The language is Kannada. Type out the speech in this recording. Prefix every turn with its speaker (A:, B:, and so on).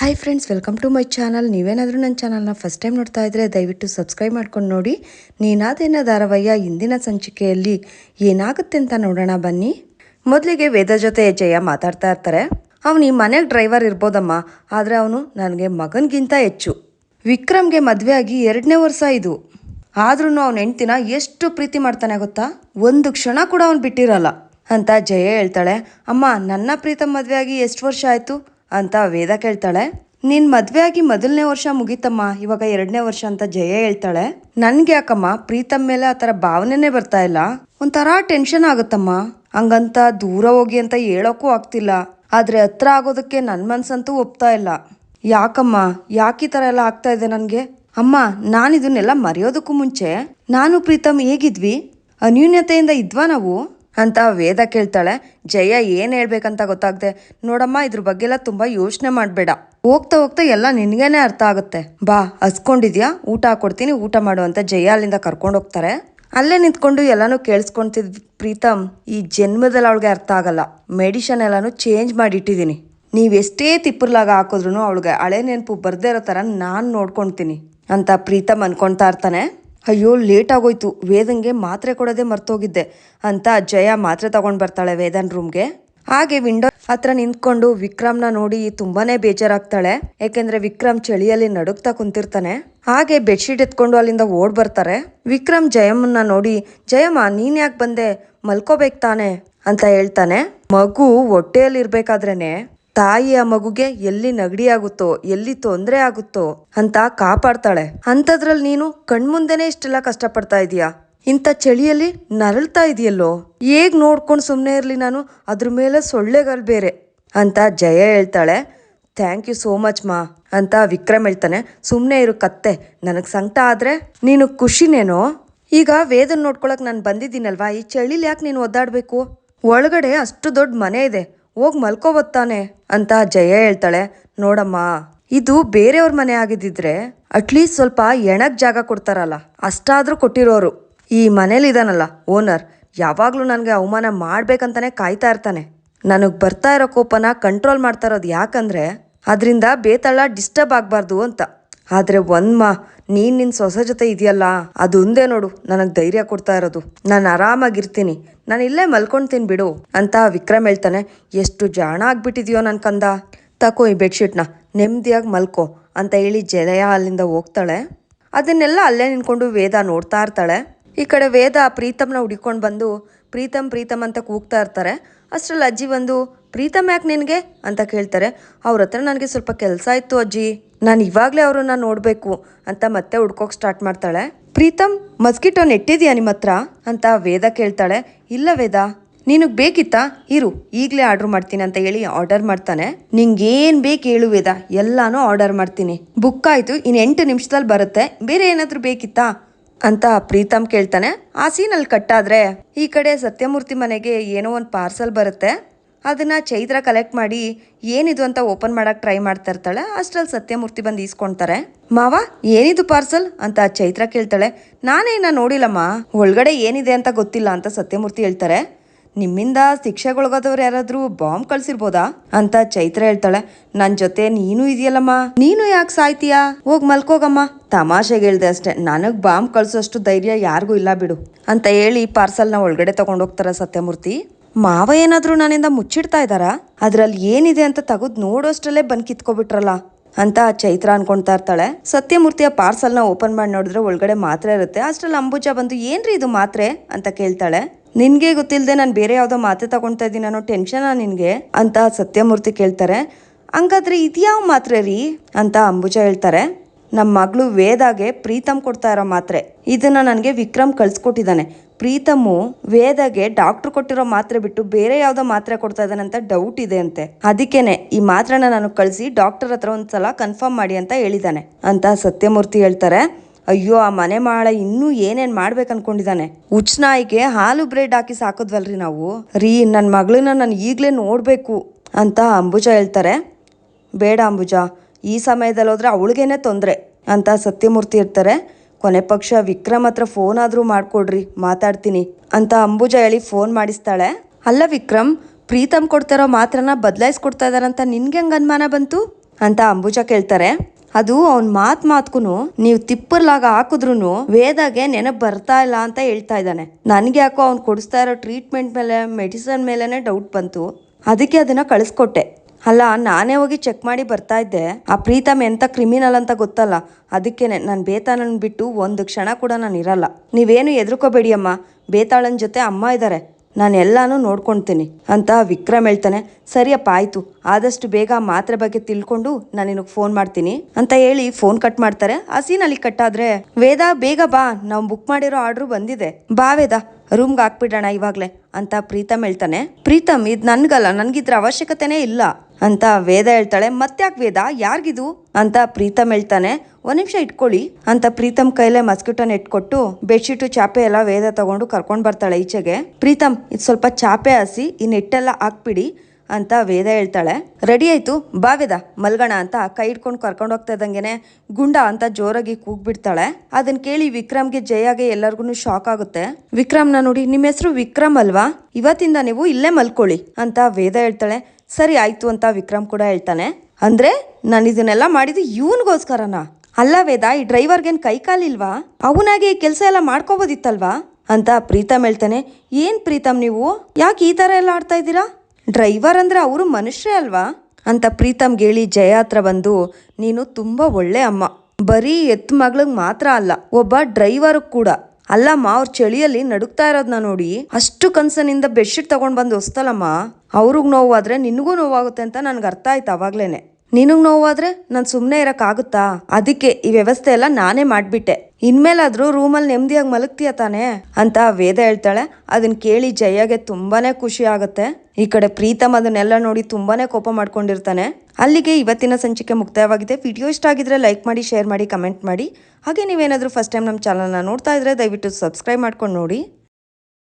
A: Hi friends welcome to my channel ನೀವೇನಾದರೂ ನನ್ನ ಚಾನಲ್ನ ಫಸ್ಟ್ ಟೈಮ್ ನೋಡ್ತಾ ಇದ್ದರೆ ದಯವಿಟ್ಟು ಸಬ್ಸ್ಕ್ರೈಬ್ ಮಾಡ್ಕೊಂಡು ನೋಡಿ. ನೀನಾದೇನ ಧಾರಾವಾಹಿಯ ಇಂದಿನ ಸಂಚಿಕೆಯಲ್ಲಿ ಏನಾಗುತ್ತೆ ಅಂತ ನೋಡೋಣ, ಬನ್ನಿ. ಮೊದಲಿಗೆ ವೇದ ಜೊತೆ ಜಯ ಮಾತಾಡ್ತಾ ಇರ್ತಾರೆ. ಅವನು ಈ ಮನೆಗೆ ಡ್ರೈವರ್ ಇರ್ಬೋದಮ್ಮ, ಆದರೆ ಅವನು ನನಗೆ ಮಗನಿಗಿಂತ ಹೆಚ್ಚು. ವಿಕ್ರಮ್ಗೆ ಮದುವೆ ಆಗಿ ಎರಡನೇ ವರ್ಷ ಇದು. ಆದ್ರೂ ಅವನ ಹೆಂಡ್ತಿನ ಎಷ್ಟು ಪ್ರೀತಿ ಮಾಡ್ತಾನೆ ಗೊತ್ತಾ? ಒಂದು ಕ್ಷಣ ಕೂಡ ಅವನು ಬಿಟ್ಟಿರಲ್ಲ. ಅಂತ ಜಯ ಹೇಳ್ತಾಳೆ, ಅಮ್ಮ, ನನ್ನ ಪ್ರೀತಮ್ ಮದುವೆ ಆಗಿ ಎಷ್ಟು ವರ್ಷ ಆಯ್ತು? ಅಂತ ವೇದ ಕೇಳ್ತಾಳೆ. ನಿನ್ ಮದ್ವೆ ಆಗಿ ಮೊದಲನೇ ವರ್ಷ ಮುಗೀತಮ್ಮ, ಇವಾಗ ಎರಡನೇ ವರ್ಷ ಅಂತ ಜಯ ಹೇಳ್ತಾಳೆ. ನನ್ಗೆ ಯಾಕಮ್ಮ, ಪ್ರೀತಮ್ ಮೇಲೆ ಆ ಥರ ಭಾವನೆನೇ ಬರ್ತಾ ಇಲ್ಲ. ಒಂಥರ ಟೆನ್ಷನ್ ಆಗುತ್ತಮ್ಮ. ಹಂಗಂತ ದೂರ ಹೋಗಿ ಅಂತ ಹೇಳೋಕ್ಕೂ ಆಗ್ತಿಲ್ಲ. ಆದ್ರೆ ಹತ್ರ ಆಗೋದಕ್ಕೆ ನನ್ನ ಮನ್ಸಂತೂ ಒಪ್ತಾ ಇಲ್ಲ. ಯಾಕಮ್ಮ, ಯಾಕೆ ಈ ಎಲ್ಲ ಆಗ್ತಾ ಇದೆ ನನಗೆ? ಅಮ್ಮ ನಾನು ಇದನ್ನೆಲ್ಲ ಮರೆಯೋದಕ್ಕೂ ಮುಂಚೆ, ನಾನು ಪ್ರೀತಮ್ ಹೇಗಿದ್ವಿ? ಅನ್ಯೂನ್ಯತೆಯಿಂದ ಇದ್ವಾ ನಾವು? ಅಂತ ವೇದ ಕೇಳ್ತಾಳೆ. ಜಯ ಏನು ಹೇಳ್ಬೇಕಂತ ಗೊತ್ತಾಗ್ದೆ. ನೋಡಮ್ಮ, ಇದ್ರ ಬಗ್ಗೆ ಎಲ್ಲ ತುಂಬ ಯೋಚನೆ ಮಾಡಬೇಡ. ಹೋಗ್ತಾ ಹೋಗ್ತಾ ಎಲ್ಲ ನಿನಗೇನೆ ಅರ್ಥ ಆಗುತ್ತೆ. ಬಾ, ಹಸ್ಕೊಂಡಿದ್ಯಾ? ಊಟ ಹಾಕೊಡ್ತೀನಿ ಊಟ ಮಾಡು ಅಂತ ಜಯ ಅಲ್ಲಿಂದ ಕರ್ಕೊಂಡು ಹೋಗ್ತಾರೆ. ಅಲ್ಲೇ ನಿಂತ್ಕೊಂಡು ಎಲ್ಲಾನು ಕೇಳಿಸ್ಕೊಂತಿದ್ ಪ್ರೀತಮ್ ಈ ಜನ್ಮದಲ್ಲಿ ಅವಳಿಗೆ ಅರ್ಥ ಆಗಲ್ಲ. ಮೆಡಿಷನ್ ಎಲ್ಲಾನು ಚೇಂಜ್ ಮಾಡಿಟ್ಟಿದ್ದೀನಿ ನೀವೆಷ್ಟೇ ತಿಪ್ಪರ್ಲಾಗ ಹಾಕಿದ್ರು ಅವಳಿಗೆ ಹಳೆ ನೆನಪು ಬರ್ದೇ ಇರೋ ಥರ ನಾನು ನೋಡ್ಕೊಳ್ತೀನಿ ಅಂತ ಪ್ರೀತಮ್ ಅನ್ಕೊಳ್ತಾ ಇರ್ತಾನೆ. ಅಯ್ಯೋ, ಲೇಟ್ ಆಗೋಯ್ತು. ವೇದನ್ಗೆ ಮಾತ್ರೆ ಕೊಡೋದೇ ಮರ್ತೋಗಿದ್ದೆ ಅಂತ ಜಯ ಮಾತ್ರೆ ತಗೊಂಡು ಬರ್ತಾಳೆ ವೇದನ್ ರೂಮ್ಗೆ. ಹಾಗೆ ವಿಂಡೋ ಹತ್ರ ನಿಂತ್ಕೊಂಡು ವಿಕ್ರಮ್ನ ನೋಡಿ ತುಂಬಾನೇ ಬೇಜಾರಾಗ್ತಾಳೆ. ಯಾಕೆಂದ್ರೆ ವಿಕ್ರಮ್ ಚಳಿಯಲ್ಲಿ ನಡುಗ್ತಾ ಕುಂತಿರ್ತಾನೆ. ಹಾಗೆ ಬೆಡ್ಶೀಟ್ ಎತ್ಕೊಂಡು ಅಲ್ಲಿಂದ ಓಡ್ ಬರ್ತಾರೆ. ವಿಕ್ರಮ್ ಜಯಮ್ಮನ್ನ ನೋಡಿ, ಜಯಮ್ಮ, ನೀನ್ ಯಾಕೆ ಬಂದೆ? ಮಲ್ಕೋಬೇಕು ತಾನೆ? ಅಂತ ಹೇಳ್ತಾನೆ. ಮಗು ಹೊಟ್ಟೆಯಲ್ಲಿ ಇರ್ಬೇಕಾದ್ರೇನೆ ತಾಯಿ ಆ ಮಗುಗೆ ಎಲ್ಲಿ ನಗಡಿ ಆಗುತ್ತೋ, ಎಲ್ಲಿ ತೊಂದರೆ ಆಗುತ್ತೋ ಅಂತ ಕಾಪಾಡ್ತಾಳೆ. ಅಂಥದ್ರಲ್ಲಿ ನೀನು ಕಣ್ಮುಂದೆನೆ ಇಷ್ಟೆಲ್ಲ ಕಷ್ಟಪಡ್ತಾ ಇದೀಯಾ? ಇಂಥ ಚಳಿಯಲ್ಲಿ ನರಳ್ತಾ ಇದೆಯಲ್ಲೋ? ಹೇಗ್ ನೋಡ್ಕೊಂಡು ಸುಮ್ಮನೆ ಇರಲಿ ನಾನು? ಅದ್ರ ಮೇಲೆ ಸೊಳ್ಳೆಗಳು ಬೇರೆ ಅಂತ ಜಯ ಹೇಳ್ತಾಳೆ. ಥ್ಯಾಂಕ್ ಯು ಸೋ ಮಚ್ ಮಾ ಅಂತ ವಿಕ್ರಮ್ ಹೇಳ್ತಾನೆ. ಸುಮ್ಮನೆ ಇರು ಕತ್ತೆ, ನನಗೆ ಸಂಕಟ ಆದ್ರೆ ನೀನು ಖುಷಿನೇನೋ? ಈಗ ವೇದನ್ ನೋಡ್ಕೊಳಕ್ ನಾನು ಬಂದಿದ್ದೀನಲ್ವಾ? ಈ ಚಳಿಲಿ ಯಾಕೆ ನೀನು ಒದ್ದಾಡಬೇಕು? ಒಳಗಡೆ ಅಷ್ಟು ದೊಡ್ಡ ಮನೆ ಇದೆ. ಹೋಗಿ ಮಲ್ಕೋಬತ್ತಾನೆ ಅಂತ ಜಯ ಹೇಳ್ತಾಳೆ. ನೋಡಮ್ಮ, ಇದು ಬೇರೆಯವ್ರ ಮನೆ ಆಗಿದ್ದಿದ್ರೆ ಅಟ್ಲೀಸ್ಟ್ ಸ್ವಲ್ಪ ಎಣಕ್ ಜಾಗ ಕೊಡ್ತಾರಲ್ಲ, ಅಷ್ಟಾದ್ರೂ ಕೊಟ್ಟಿರೋರು. ಈ ಮನೇಲಿ ಇದಾನಲ್ಲ ಓನರ್ ಯಾವಾಗ್ಲೂ ನನಗೆ ಅವಮಾನ ಮಾಡ್ಬೇಕಂತಾನೆ ಕಾಯ್ತಾ ಇರ್ತಾನೆ. ನನಗ್ ಬರ್ತಾ ಇರೋ ಕೋಪನ ಕಂಟ್ರೋಲ್ ಮಾಡ್ತಾ ಇರೋದು ಯಾಕಂದ್ರೆ, ಅದರಿಂದ ಬೇತಾಳ ಡಿಸ್ಟರ್ಬ್ ಆಗ್ಬಾರ್ದು ಅಂತ. ಆದ್ರೆ ಒಂದ್ ಮಾ, ನೀನ್ ನಿನ್ ಸೊಸೆ ಜೊತೆ ಇದೆಯಲ್ಲ ಅದೊಂದೇ ನೋಡು, ನನಗ್ ಧೈರ್ಯ ಕೊಡ್ತಾ ಇರೋದು. ನಾನು ಆರಾಮಾಗಿರ್ತೀನಿ. ನಾನು ಇಲ್ಲೇ ಮಲ್ಕೊಂಡ್ತೀನಿ ಬಿಡು, ಅಂತ ವಿಕ್ರಮ್ ಹೇಳ್ತಾನೆ. ಎಷ್ಟು ಜಾಣ ಆಗ್ಬಿಟ್ಟಿದ್ಯೋ ನನ್ ಕಂದ. ತಕೋ ಈ ಬೆಡ್ಶೀಟ್ನ ನೆಮ್ಮದಿಯಾಗಿ ಮಲ್ಕೋ, ಅಂತ ಹೇಳಿ ಜಯ ಅಲ್ಲಿಂದ ಹೋಗ್ತಾಳೆ. ಅದನ್ನೆಲ್ಲ ಅಲ್ಲೇ ನಿಂತ್ಕೊಂಡು ವೇದ ನೋಡ್ತಾ ಇರ್ತಾಳೆ. ಈ ಕಡೆ ವೇದ ಪ್ರೀತಮ್ನ ಹುಡಿಕೊಂಡು ಬಂದು ಪ್ರೀತಮ್ ಪ್ರೀತಮ್ ಅಂತ ಕೂಗ್ತಾ ಇರ್ತಾರೆ. ಅಷ್ಟರಲ್ಲಿ ಅಜ್ಜಿ ಬಂದು ಪ್ರೀತಮ್ ಯಾಕೆ ನಿನಗೆ? ಅಂತ ಕೇಳ್ತಾರೆ. ಅವ್ರ ಹತ್ರ ನನಗೆ ಸ್ವಲ್ಪ ಕೆಲಸ ಇತ್ತು ಅಜ್ಜಿ. ನಾನು ಇವಾಗಲೇ ಅವರನ್ನು ನೋಡಬೇಕು ಅಂತ ಮತ್ತೆ ಹುಡ್ಕೋಕೆ ಸ್ಟಾರ್ಟ್ ಮಾಡ್ತಾಳೆ. ಪ್ರೀತಮ್ ಮಸ್ಕಿಟೋ ನೆಟ್ಟಿದೆಯಾ ನಿಮ್ಮ ಹತ್ರ? ಅಂತ ವೇದ ಕೇಳ್ತಾಳೆ. ಇಲ್ಲ ವೇದ. ನಿನಗೆ ಬೇಕಿತ್ತಾ? ಇರು, ಈಗಲೇ ಆರ್ಡರ್ ಮಾಡ್ತೀನಿ ಅಂತ ಹೇಳಿ ಆರ್ಡರ್ ಮಾಡ್ತಾನೆ. ನಿಂಗೇನ್ ಬೇಕು ಹೇಳು ವೇದ. ಎಲ್ಲಾನು ಆರ್ಡರ್ ಮಾಡ್ತೀನಿ. ಬುಕ್ ಆಯಿತು ಇನ್ನು ಎಂಟು ನಿಮಿಷದಲ್ಲಿ ಬರುತ್ತೆ. ಬೇರೆ ಏನಾದರೂ ಬೇಕಿತ್ತಾ? ಅಂತ ಪ್ರೀತಮ್ ಕೇಳ್ತಾನೆ. ಆ ಸೀನಲ್ಲಿ ಕಟ್ಟಾದ್ರೆ ಈ ಕಡೆ ಸತ್ಯಮೂರ್ತಿ ಮನೆಗೆ ಏನೋ ಒಂದು ಪಾರ್ಸಲ್ ಬರುತ್ತೆ. ಅದನ್ನ ಚೈತ್ರ ಕಲೆಕ್ಟ್ ಮಾಡಿ ಏನಿದು ಅಂತ ಓಪನ್ ಮಾಡಕ್ ಟ್ರೈ ಮಾಡ್ತಾ ಇರ್ತಾಳೆ. ಅಷ್ಟ್ರಲ್ಲಿ ಸತ್ಯಮೂರ್ತಿ ಬಂದು ಈಸ್ಕೊಂತಾರೆ. ಮಾವ, ಏನಿದು ಪಾರ್ಸಲ್ ಅಂತ ಚೈತ್ರ ಕೇಳ್ತಾಳೆ. ನಾನೇನ ನೋಡಿಲ್ಲಮ್ಮ. ಒಳಗಡೆ ಏನಿದೆ ಅಂತ ಗೊತ್ತಿಲ್ಲ ಅಂತ ಸತ್ಯಮೂರ್ತಿ ಹೇಳ್ತಾರೆ. ನಿಮ್ಮಿಂದ ಶಿಕ್ಷೆಗೊಳಗಾದವ್ರು ಯಾರಾದ್ರೂ ಬಾಂಬ್ ಕಳ್ಸಿರ್ಬೋದಾ? ಅಂತ ಚೈತ್ರ ಹೇಳ್ತಾಳೆ. ನನ್ ಜೊತೆ ನೀನು ಇದೆಯಲ್ಲಮ್ಮ. ನೀನು ಯಾಕೆ ಸಾಯ್ತೀಯಾ? ಹೋಗ್ ಮಲ್ಕೋಗಮ್ಮ. ತಮಾಷೆಗೆ ಹೇಳ್ದೆ ಅಷ್ಟೇ. ನನಗ್ ಬಾಂಬ್ ಕಳ್ಸೋಷ್ಟು ಧೈರ್ಯ ಯಾರಿಗೂ ಇಲ್ಲ ಬಿಡು. ಅಂತ ಹೇಳಿ ಪಾರ್ಸಲ್ನ ಒಳಗಡೆ ತಗೊಂಡೋಗ್ತಾರ ಸತ್ಯಮೂರ್ತಿ. ಮಾವ ಏನಾದರೂ ನನ್ನಿಂದ ಮುಚ್ಚಿಡ್ತಾ ಇದ್ದಾರಾ? ಅದರಲ್ಲಿ ಏನಿದೆ ಅಂತ ತೆಗೆದು ನೋಡೋಷ್ಟರಲ್ಲೇ ಬಂದು ಕಿತ್ಕೊಬಿಟ್ರಲ್ಲ ಅಂತ ಚೈತ್ರ ಅನ್ಕೊಂತಾ ಇರ್ತಾಳೆ. ಸತ್ಯಮೂರ್ತಿಯ ಪಾರ್ಸಲ್ನ ಓಪನ್ ಮಾಡಿ ನೋಡಿದ್ರೆ ಒಳಗಡೆ ಮಾತ್ರೆ ಇರುತ್ತೆ. ಅಷ್ಟರಲ್ಲಿ ಅಂಬುಜ ಬಂದು, ಏನ್ರಿ ಇದು ಮಾತ್ರೆ? ಅಂತ ಕೇಳ್ತಾಳೆ. ನಿನ್ಗೆ ಗೊತ್ತಿಲ್ಲದೆ ನಾನು ಬೇರೆ ಯಾವುದೋ ಮಾತ್ರೆ ತಗೊಳ್ತಾ ಇದ್ದೀನಿ ಅನ್ನೋ ಟೆನ್ಷನಾ ನಿನಗೆ? ಅಂತ ಸತ್ಯಮೂರ್ತಿ ಕೇಳ್ತಾರೆ. ಹಂಗಾದ್ರೆ ಇದ್ಯಾವ ಮಾತ್ರೆ ರೀ? ಅಂತ ಅಂಬುಜ ಹೇಳ್ತಾರೆ. ನಮ್ಮ ಮಗಳು ವೇದಾಗೆ ಪ್ರೀತಮ್ ಕೊಡ್ತಾ ಇರೋ ಮಾತ್ರೆ. ಇದನ್ನ ನನಗೆ ವಿಕ್ರಮ್ ಕಳಿಸ್ಕೊಟ್ಟಿದ್ದಾನೆ ಪ್ರೀತಮು ವೇದಾಗೆ ಡಾಕ್ಟರ್ ಕೊಟ್ಟಿರೋ ಮಾತ್ರೆ ಬಿಟ್ಟು ಬೇರೆ ಯಾವುದೋ ಮಾತ್ರೆ ಕೊಡ್ತಾ ಇದ್ದಾನೆ ಅಂತ ಡೌಟ್ ಇದೆ ಅಂತೆ. ಅದಕ್ಕೇನೆ ಈ ಮಾತ್ರೆನ ನಾನು ಕಳಿಸಿ ಡಾಕ್ಟರ್ ಹತ್ರ ಒಂದ್ಸಲ ಕನ್ಫರ್ಮ್ ಮಾಡಿ ಅಂತ ಹೇಳಿದ್ದಾನೆ ಅಂತ ಸತ್ಯಮೂರ್ತಿ ಹೇಳ್ತಾರೆ. ಅಯ್ಯೋ, ಆ ಮನೆ ಮಾಳ ಇನ್ನೂ ಏನೇನ್ ಮಾಡ್ಬೇಕು ಅನ್ಕೊಂಡಿದ್ದಾನೆ ಉಚ್ನಾಯಿಗೆ ಹಾಲು ಬ್ರೆಡ್ ಹಾಕಿ ಸಾಕೋದ್ವಲ್ರಿ ನಾವು. ರೀ ನನ್ನ ಮಗಳನ್ನ ನಾನು ಈಗಲೇ ನೋಡಬೇಕು ಅಂತ ಅಂಬುಜ ಹೇಳ್ತಾರೆ. ಬೇಡ ಅಂಬುಜ, ಈ ಸಮಯದಲ್ಲಿ ಹೋದ್ರೆ ಅವಳಿಗೇನೆ ತೊಂದರೆ ಅಂತ ಸತ್ಯಮೂರ್ತಿ ಇರ್ತಾರೆ ಕೊನೆ ಪಕ್ಷ ವಿಕ್ರಮ್ ಹತ್ರ ಫೋನ್ ಆದ್ರೂ ಮಾಡ್ಕೊಡ್ರಿ, ಮಾತಾಡ್ತೀನಿ ಅಂತ ಅಂಬುಜ ಹೇಳಿ ಫೋನ್ ಮಾಡಿಸ್ತಾಳೆ. ಅಲ್ಲ ವಿಕ್ರಮ್, ಪ್ರೀತಮ್ ಕೊಡ್ತಿರೋ ಮಾತ್ರನ ಬದಲಾಯಿಸ್ಕೊಡ್ತಾ ಇದ್ದಾರಂತ ನಿನ್ಗೆ ಹೆಂಗ್ ಅನುಮಾನ ಬಂತು? ಅಂತ ಅಂಬುಜ ಕೇಳ್ತಾರೆ. ಅದು ಅವ್ನ ಮಾತ್ ಮಾತ್ಕುನು ನೀವು ತಿಪ್ಪರ್ಲಾಗ ಹಾಕಿದ್ರು ವೇದಾಗೆ ನೆನಪು ಬರ್ತಾ ಇಲ್ಲ ಅಂತ ಹೇಳ್ತಾ ಇದ್ದಾನೆ. ನನ್ಗೆ ಯಾಕೋ ಅವ್ನು ಕೊಡಿಸ್ತಾ ಇರೋ ಟ್ರೀಟ್ಮೆಂಟ್ ಮೇಲೆ ಮೆಡಿಸನ್ ಮೇಲೆನೆ ಡೌಟ್ ಬಂತು. ಅದಕ್ಕೆ ಅದನ್ನ ಕಳಿಸ್ಕೊಟ್ಟೆ. ಅಲ್ಲ, ನಾನೇ ಹೋಗಿ ಚೆಕ್ ಮಾಡಿ ಬರ್ತಾ ಇದ್ದೆ. ಆ ಪ್ರೀತಮ್ ಎಂತ ಕ್ರಿಮಿನಲ್ ಅಂತ ಗೊತ್ತಲ್ಲ. ಅದಕ್ಕೇನೆ ನಾನು ಬೇತಾಳನ್ ಬಿಟ್ಟು ಒಂದು ಕ್ಷಣ ಕೂಡ ನಾನು ಇರಲ್ಲ. ನೀವೇನು ಹೆದರ್ಕೋಬೇಡಿ ಅಮ್ಮ. ಬೇತಾಳನ್ ಜೊತೆ ಅಮ್ಮ ಇದ್ದಾರೆ ನಾನು ಎಲ್ಲನೂ ನೋಡ್ಕೊಳ್ತೀನಿ ಅಂತ ವಿಕ್ರಮ್ ಹೇಳ್ತಾನೆ. ಸರಿಯಪ್ಪ, ಆಯ್ತು. ಆದಷ್ಟು ಬೇಗ ಮಾತ್ರೆ ಬಗ್ಗೆ ತಿಳ್ಕೊಂಡು ನಾನು ನಿನಗೆ ಫೋನ್ ಮಾಡ್ತೀನಿ ಅಂತ ಹೇಳಿ ಫೋನ್ ಕಟ್ ಮಾಡ್ತಾರೆ. ಆ ಸೀನ್ ಅಲ್ಲಿ ಕಟ್ ಆದ್ರೆ, ವೇದ, ಬೇಗ ಬಾ. ನಾವು ಬುಕ್ ಮಾಡಿರೋ ಆರ್ಡ್ರು ಬಂದಿದೆ. ಬಾ ವೇದ. ರೂಮ್ಗೆ ಹಾಕ್ಬಿಡೋಣ ಇವಾಗಲೇ ಅಂತ ಪ್ರೀತಮ್ ಹೇಳ್ತಾನೆ. ಪ್ರೀತಮ್, ಇದು ನನ್ಗಲ್ಲ. ನನಗಿದ್ರ ಅವಶ್ಯಕತೆನೇ ಇಲ್ಲ. ಅಂತ ವೇದ ಹೇಳ್ತಾಳೆ. ಮತ್ತ್ಯಾಕೆ ವೇದ? ಯಾರ್ಗಿದು? ಅಂತ ಪ್ರೀತಮ್ ಹೇಳ್ತಾನೆ. ಒಂದು ನಿಮಿಷ ಇಟ್ಕೊಳ್ಳಿ. ಅಂತ ಪ್ರೀತಮ್ ಕೈಲೇ ಮಸ್ಕಿಟನ್ ಇಟ್ಕೊಟ್ಟು ಬೆಡ್ಶೀಟು, ಚಾಪೆ ಎಲ್ಲ ವೇದ ತಗೊಂಡು ಕರ್ಕೊಂಡು ಬರ್ತಾಳೆ ಈಚೆಗೆ. ಪ್ರೀತಮ್, ಇದು ಸ್ವಲ್ಪ ಚಾಪೆ ಹಾಸಿ ಈ ನೆಟ್ಟೆಲ್ಲ ಹಾಕ್ಬಿಡಿ ಅಂತ ವೇದ ಹೇಳ್ತಾಳೆ. ರೆಡಿ ಆಯ್ತು? ಬಾ ವೇದ, ಮಲ್ಗಣ ಅಂತ ಕೈ ಇಟ್ಕೊಂಡು ಕರ್ಕೊಂಡು ಹೋಗ್ತಾ ಇದ್ದಂಗೆನೆ ಗುಂಡ ಅಂತ ಜೋರಾಗಿ ಕೂಗ್ಬಿಡ್ತಾಳೆ. ಅದನ್ನ ಕೇಳಿ ವಿಕ್ರಮ್ಗೆ ಜಯಾಗೆ ಎಲ್ಲರಿಗೂ ಶಾಕ್ ಆಗುತ್ತೆ. ವಿಕ್ರಮ್ನ ನೋಡಿ ನಿಮ್ಮ ಹೆಸರು ವಿಕ್ರಮ್ ಅಲ್ವಾ? ಇವತ್ತಿಂದ ನೀವು ಇಲ್ಲೇ ಮಲ್ಕೊಳ್ಳಿ ಅಂತ ವೇದ ಹೇಳ್ತಾಳೆ. ಸರಿ ಆಯ್ತು ಅಂತ ವಿಕ್ರಮ್ ಕೂಡ ಹೇಳ್ತಾನೆ. ಅಂದ್ರೆ ನಾನು ಇದನ್ನೆಲ್ಲ ಮಾಡಿದ್ದು ಇವನ್ಗೋಸ್ಕರನ? ಅಲ್ಲ ವೇದ, ಈ ಡ್ರೈವರ್ಗೇನ್ ಕೈ ಕಾಲಿಲ್ವಾ? ಅವನಾಗೆ ಈ ಕೆಲಸ ಎಲ್ಲ ಮಾಡ್ಕೋಬೋದಿತ್ತಲ್ವಾ? ಅಂತ ಪ್ರೀತಮ್ ಹೇಳ್ತಾನೆ. ಏನ್ ಪ್ರೀತಮ್ ನೀವು? ಯಾಕೆ ಈ ತರ ಎಲ್ಲ ಆಡ್ತಾ ಇದ್ದೀರಾ? ಡ್ರೈವರ್ ಅಂದ್ರೆ ಅವರು ಮನುಷ್ಯರೇ ಅಲ್ವಾ? ಅಂತ ಪ್ರೀತಮ್ ಹೇಳಿ ಜಯ ಹತ್ರ ಬಂದು, ನೀನು ತುಂಬಾ ಒಳ್ಳೆ ಅಮ್ಮ. ಬರೀ ಎತ್ತು ಮಗಳಿಗೆ ಮಾತ್ರ ಅಲ್ಲ, ಒಬ್ಬ ಡ್ರೈವರ್ ಕೂಡ. ಅಲ್ಲಮ್ಮ, ಅವ್ರ ಚಳಿಯಲ್ಲಿ ನಡುಕ್ತಾ ಇರೋದನ್ನ ನೋಡಿ ಅಷ್ಟು ಕನ್ಸನಿಂದ ಬೆಡ್ಶೀಟ್ ತಗೊಂಡ್ ಬಂದು ಹೊಸ್ತಲಮ್ಮ ಅವ್ರಿಗ್ ನೋವಾದ್ರೆ ನಿನಗೂ ನೋವಾಗುತ್ತೆ ಅಂತ ನನ್ಗೆ ಅರ್ಥ ಆಯ್ತು ಅವಾಗ್ಲೇನೆ. ನಿನಗ್ ನೋವಾದ್ರೆ ನಾನು ಸುಮ್ಮನೆ ಇರೋಕ್ಕಾಗುತ್ತಾ? ಅದಕ್ಕೆ ಈ ವ್ಯವಸ್ಥೆ ಎಲ್ಲ ನಾನೇ ಮಾಡ್ಬಿಟ್ಟೆ. ಇನ್ಮೇಲಾದ್ರೂ ರೂಮಲ್ಲಿ ನೆಮ್ಮದಿಯಾಗಿ ಮಲಗ್ತೀಯ ತಾನೆ? ಅಂತ ವೇದ ಹೇಳ್ತಾಳೆ. ಅದನ್ನ ಕೇಳಿ ಜಯಗೆ ತುಂಬಾನೇ ಖುಷಿ ಆಗುತ್ತೆ. ಈ ಕಡೆ ಪ್ರೀತಮ್ ಅದನ್ನೆಲ್ಲ ನೋಡಿ ತುಂಬಾನೇ ಕೋಪ ಮಾಡ್ಕೊಂಡಿರ್ತಾನೆ. ಅಲ್ಲಿಗೆ ಇವತ್ತಿನ ಸಂಚಿಕೆ ಮುಕ್ತಾಯವಾಗಿದೆ. ವಿಡಿಯೋ ಇಷ್ಟ ಆಗಿದ್ರೆ ಲೈಕ್ ಮಾಡಿ, ಶೇರ್ ಮಾಡಿ, ಕಮೆಂಟ್ ಮಾಡಿ. ಹಾಗೆ ನೀವೇನಾದರೂ ಫಸ್ಟ್ ಟೈಮ್ ನಮ್ಮ ಚಾನಲ್ನ ನೋಡ್ತಾ ಇದ್ರೆ ದಯವಿಟ್ಟು ಸಬ್ಸ್ಕ್ರೈಬ್ ಮಾಡ್ಕೊಂಡು ನೋಡಿ.